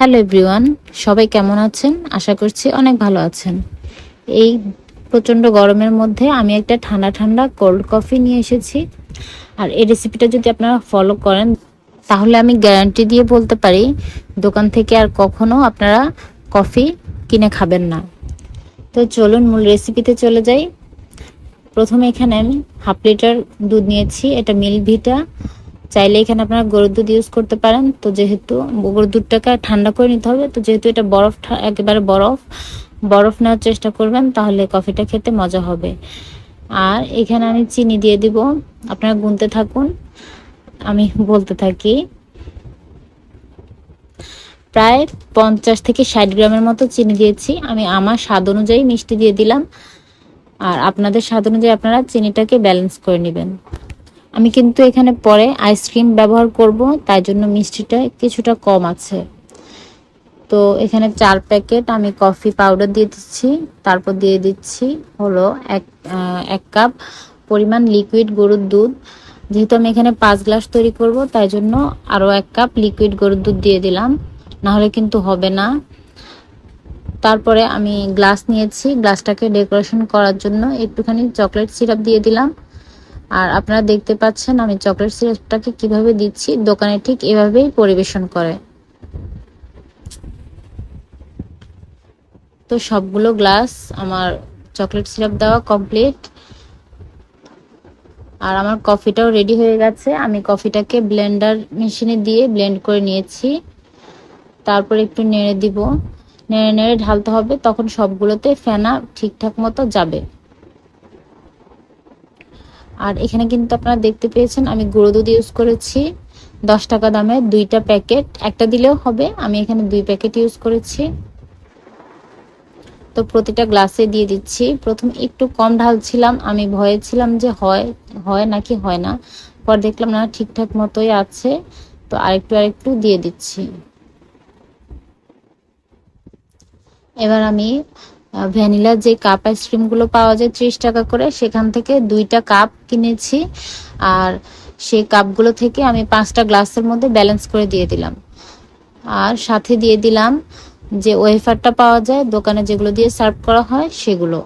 Hello everyone, সবাই কেমন আছেন? আশা করছি অনেক ভালো আছেন। এই প্রচণ্ড গরমের মধ্যে আমি একটা ঠান্ডা ঠান্ডা কোল্ড কফি নিয়ে এসেছি। আর এই রেসিপিটা যদি আপনারা ফলো করেন, তাহলে আমি গ্যারান্টি দিয়ে বলতে পারি, দোকান থেকে আর কখনো আপনারা কফি কিনে খাবেন না। তো চলুন মূল রেসিপিতে চলে যাই। প্রথমে এখানে আমি হাফ লিটার দুধ নিয়েছি, এটা মিল্ক ভিটা। চাইলে এখানে আপনারা গরুর দুধ ইউজ করতে পারেন। তো যেহেতু গরুর দুধটাকে ঠান্ডা করে নিতে হবে, তো যেহেতু এটা বরফ একেবারে বরফ বরফ নেওয়ার চেষ্টা করবেন, তাহলে কফিটা খেতে মজা হবে। আর এখানে আমি চিনি দিয়ে দিব। আপনারা গুনতে থাকুন, আমি বলতে থাকি। প্রায় পঞ্চাশ থেকে ষাট গ্রামের মতো চিনি দিয়েছি। আমি আমার স্বাদ অনুযায়ী মিষ্টি দিয়ে দিলাম। আর আপনাদের স্বাদ অনুযায়ী আপনারা চিনিটাকে ব্যালেন্স করে নেবেন। আমি কিন্তু এখানে পরে আইসক্রিম ব্যবহার করব, তাই জন্য মিষ্টিটা কিছুটা কম আছে। তো এখানে চার প্যাকেট আমি কফি পাউডার দিয়ে দিচ্ছি, তারপর দিয়ে দিচ্ছি হলো এক এক কাপ পরিমাণ লিকুইড গরুর দুধ। যেহেতু আমি এখানে পাঁচ গ্লাস তৈরি করব, তাই জন্য আরও এক কাপ লিকুইড গরুর দুধ দিয়ে দিলাম। না হলে কিন্তু হবে না। তারপরে আমি গ্লাস নিয়েছি গ্লাসটাকে ডেকোরেশন করার জন্য একটুখানি চকলেট সিরাপ দিয়ে দিলাম। আর আপনারা দেখতে পাচ্ছেন, আমি চকলেট সিরাপটাকে কীভাবে দিচ্ছি, দোকানে ঠিক এভাবেই পরিবেশন করে। তো সবগুলো গ্লাস আমার চকলেট সিরাপ দেওয়া কমপ্লিট আর আমার কফিটাও রেডি হয়ে গেছে। আমি কফিটাকে ব্লেন্ডার মেশিনে দিয়ে ব্লেন্ড করে নিয়েছি। তারপর একটু নেড়ে দিব। নেড়ে নেড়ে ঢালতে হবে, তখন সবগুলোতে ফেনা ঠিকঠাক মতো যাবে। আর এখানে কিন্তু আপনারা দেখতে পেয়েছেন, আমি গুঁড়ো দুধ ইউজ করেছি। দশ টাকা দামের দুইটা প্যাকেট, একটা দিলেও হবে, আমি এখানে দুই প্যাকেট ইউজ করেছি। তো প্রতিটা গ্লাসে দিয়ে দিচ্ছি। প্রথম একটু কম ঢালছিলাম, আমি ভয়ে ছিলাম যে হয় হয় নাকি হয় না। পর দেখলাম না, ঠিকঠাক মতোই আছে। তো আরেকটু আরেকটু দিয়ে দিচ্ছি। এবার আমি ভ্যানিলা যে কাপ আইসক্রিমগুলো পাওয়া যায় ত্রিশ টাকা করে, সেখান থেকে দুইটা কাপ কিনেছি। আর সেই কাপগুলো থেকে আমি পাঁচটা গ্লাসের মধ্যে ব্যালেন্স করে দিয়ে দিলাম। আর সাথে দিয়ে দিলাম যে ওয়েফারটা পাওয়া যায়, দোকানে যেগুলো দিয়ে সার্ভ করা হয় সেগুলো।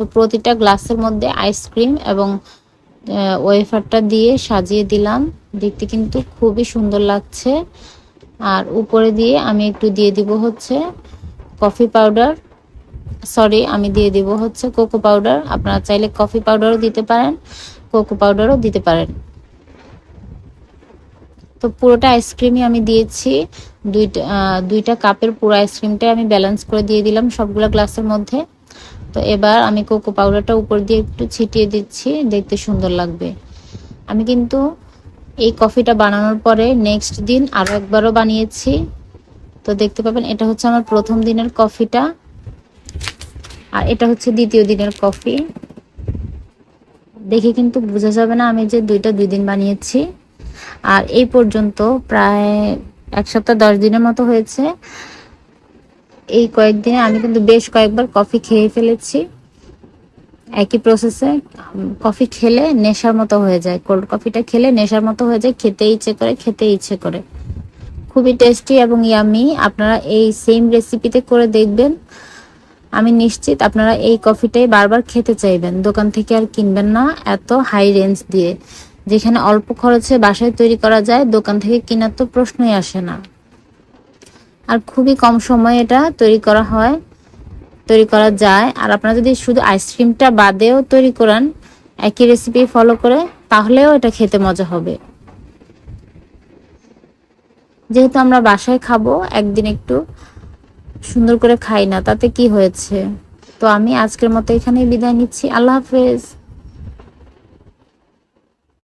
তো প্রতিটা গ্লাসের মধ্যে আইসক্রিম এবং ওয়েফারটা দিয়ে সাজিয়ে দিলাম। দেখতে কিন্তু খুবই সুন্দর লাগছে। আর উপরে দিয়ে আমি একটু দিয়ে দিব হচ্ছে কফি পাউডার সরি আমি দিয়ে দিব হচ্ছে কোকো পাউডার আপনারা চাইলে কফি পাউডারও দিতে পারেন কোকো পাউডারও দিতে পারেন। তো পুরোটা আইসক্রিমই আমি দিয়েছি। দুইটা দুইটা কাপের পুরো আইসক্রিমটাই আমি ব্যালেন্স করে দিয়ে দিলাম সবগুলো গ্লাসের মধ্যে। তো এবার আমি কোকো পাউডারটা উপর দিয়ে একটু ছিটিয়ে দিচ্ছি, দেখতে সুন্দর লাগবে। আমি কিন্তু এই কফিটা বানানোর পরে নেক্সট দিন আরও একবারও বানিয়েছি। তো দেখতে পাবেন, এটা হচ্ছে আমার প্রথম দিনের কফিটা আর এটা হচ্ছে দ্বিতীয় দিনের কফি দেখে কিন্তু বোঝা যাবে না আমি যে দুইটা দুই দিন বানিয়েছি। আর এই পর্যন্ত প্রায় এক সপ্তাহ দশ দিনের মতো হয়েছে। এই কয়েকদিনে আমি কিন্তু বেশ কয়েকবার কফি খেয়ে ফেলেছি। একই প্রসেসে কফি খেলে নেশার মতো হয়ে যায়। কোল্ড কফিটা খেলে নেশার মতো হয়ে যায়, খেতে ইচ্ছে করে, খেতে ইচ্ছে করে। খুবই টেস্টি এবং ইয়ামি আপনারা এই সেম রেসিপিতে করে দেখবেন। আমি নিশ্চিত আপনারা এই কফিটাই বারবার খেতে চাইবেন। দোকান থেকে আর কিনবেন না, এত হাই রেঞ্জ দিয়ে। যেখানে অল্প খরচে বাসায় তৈরি করা যায়, দোকান থেকে কেনার তো প্রশ্নই আসে না। আর খুবই কম সময়ে এটা তৈরি করা হয়, তৈরি করা যায়। আর আপনারা যদি শুধু আইসক্রিমটা বাদেও তৈরি করান, একই রেসিপি ফলো করে, তাহলেও এটা খেতে মজা হবে। যেহেতু আমরা বাসায় খাব, একদিন একটু সুন্দর করে খাই না, তাতে কি হয়েছে? তো আমি আজকের মতো এখানেই বিদায় নিচ্ছি। আল্লাহ হাফেজ।